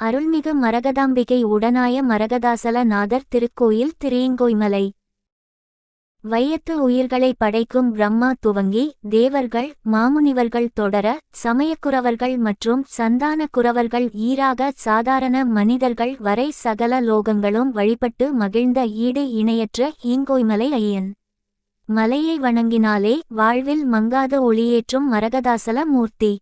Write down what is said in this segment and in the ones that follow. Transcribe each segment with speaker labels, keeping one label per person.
Speaker 1: அருள்மிகு மரகதாம்பிகை உடனாய மரகதாசல நாதர் திருக்கோயில் திரியங்கோய்மலை. வையத்து உயிர்களை படைக்கும் பிரம்மா துவங்கி தேவர்கள் மாமுனிவர்கள் தொடர சமயக்குறவர்கள் மற்றும் சந்தான குறவர்கள் ஈராக சாதாரண மனிதர்கள் வரை சகல லோகங்களும் வழிபட்டு மகிழ்ந்த ஈடு இணையற்ற ஈங்கோய்மலை ஐயன். மலையை வணங்கினாலே வாழ்வில் மங்காத ஒளியேற்றும் மரகதாசல மூர்த்தி.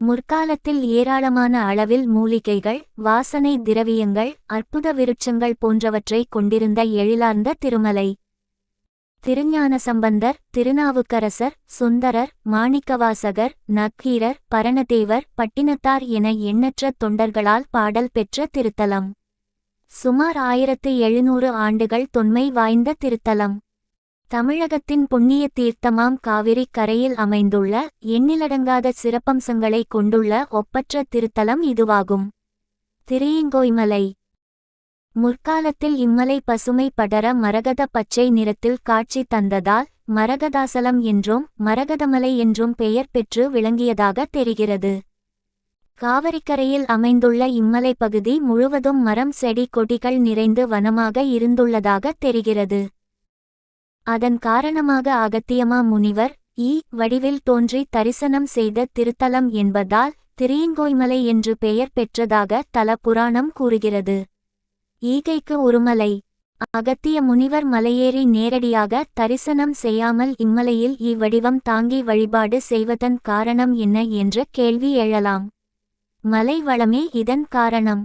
Speaker 1: முற்காலத்தில் ஏராளமான அளவில் மூலிகைகள் வாசனை திரவியங்கள் அற்புத விருட்சங்கள் போன்றவற்றை கொண்டிருந்த எழிலார்ந்த திருமலை. திருஞான சம்பந்தர் திருநாவுக்கரசர் சுந்தரர் மாணிக்கவாசகர் நக்கீரர் பரணதேவர் பட்டினத்தார் என எண்ணற்ற தொண்டர்களால் பாடல் பெற்ற திருத்தலம். சுமார் ஆயிரத்து எழுநூறு ஆண்டுகள் தொன்மை வாய்ந்த திருத்தலம். தமிழகத்தின் புண்ணிய தீர்த்தமாம் காவிரி கரையில் அமைந்துள்ள எண்ணிலடங்காத சிறப்பம்சங்களை கொண்டுள்ள ஒப்பற்ற திருத்தலம் இதுவாகும். திரியங்கோய்மலை. முற்காலத்தில் இம்மலை பசுமை படர மரகத பச்சை நிறத்தில் காட்சி தந்ததால் மரகதாசலம் என்றும் மரகதமலை என்றும் பெயர் பெற்று விளங்கியதாக தெரிகிறது. காவிரிக்கரையில் அமைந்துள்ள இம்மலை பகுதி முழுவதும் மரம் செடி கொடிகள் நிறைந்து வனமாக இருந்துள்ளதாக தெரிகிறது. அதன் காரணமாக அகத்தியமா முனிவர் ஈ வடிவில் தோன்றி தரிசனம் செய்த திருத்தலம் என்பதால் திரியங்கோய்மலை என்று பெயர் பெற்றதாக தல புராணம் கூறுகிறது. ஈகைக்கு ஒருமலை அகத்திய முனிவர் மலையேறி நேரடியாக தரிசனம் செய்யாமல் இம்மலையில் இவ்வடிவம் தாங்கி வழிபாடு செய்வதன் காரணம் என்ன என்ற கேள்வி எழலாம். மலை வளமே இதன் காரணம்.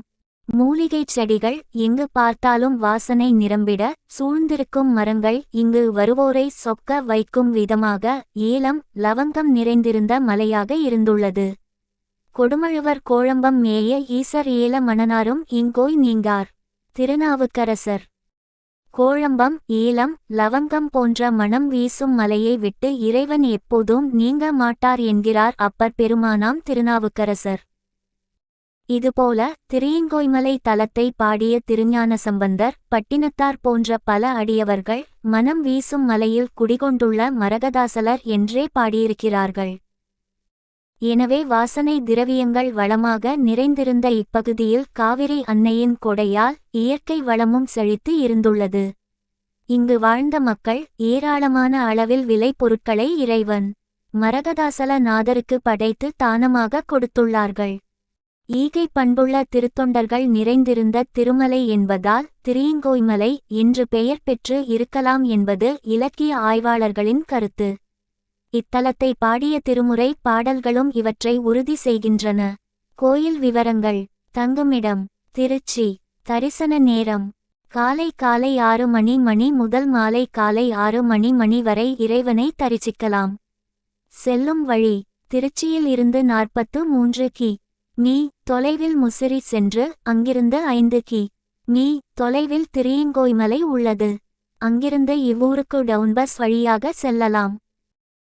Speaker 1: மூலிகைச் செடிகள் எங்கு பார்த்தாலும் வாசனை நிரம்பிட சூழ்ந்திருக்கும் மரங்கள் இங்கு வருவோரை சொக்க வைக்கும் விதமாக ஏலம் லவங்கம் நிறைந்திருந்த மலையாக இருந்துள்ளது. கொடுமழுவர் கோழம்பம் மேய ஈசர் ஏல மணனாரும் இங்கோய் நீங்கார். திருநாவுக்கரசர். கோழம்பம் ஏலம் லவங்கம் போன்ற மணம் வீசும் மலையை விட்டு இறைவன் எப்போதும் நீங்க மாட்டார் என்கிறார் அப்பர் பெருமானாம் திருநாவுக்கரசர். இதுபோல திரியங்கோய்மலை தலத்தை பாடிய திருஞான சம்பந்தர் பட்டினத்தார் போன்ற பல அடியவர்கள் மனம் வீசும் மலையில் குடிகொண்டுள்ள மரகதாசலர் என்றே பாடியிருக்கிறார்கள். எனவே வாசனை திரவியங்கள் வளமாக நிறைந்திருந்த இப்பகுதியில் காவிரி அன்னையின் கொடையால் இயற்கை வளமும் செழித்து இருந்துள்ளது. இங்கு வாழ்ந்த மக்கள் ஏராளமான அளவில் விலை பொருட்களை இறைவன் மரகதாசல நாதருக்கு படைத்து தானமாக கொடுத்துள்ளார்கள். ஈகை பண்புள்ள திருத்தொண்டர்கள் நிறைந்திருந்த திருமலை என்பதால் திரியங்கோய்மலை என்று பெயர் பெற்று இருக்கலாம் என்பது இலக்கிய ஆய்வாளர்களின் கருத்து. இத்தலத்தை பாடிய திருமுறை பாடல்களும் இவற்றை உறுதி செய்கின்றன. கோயில் விவரங்கள். தங்குமிடம். திருச்சி. தரிசன நேரம். காலை காலை ஆறு மணி மணி முதல் மாலை காலை ஆறு மணி மணி வரை இறைவனை தரிசிக்கலாம். செல்லும் வழி. திருச்சியில் இருந்து நாற்பத்து மூன்று கி. மீ தொலைவில் முசிறி சென்று அங்கிருந்து ஐந்து கி. மீ தொலைவில் திரியங்கோய்மலை உள்ளது. அங்கிருந்து இவ்வூருக்கு டவுன் பஸ் வழியாக செல்லலாம்.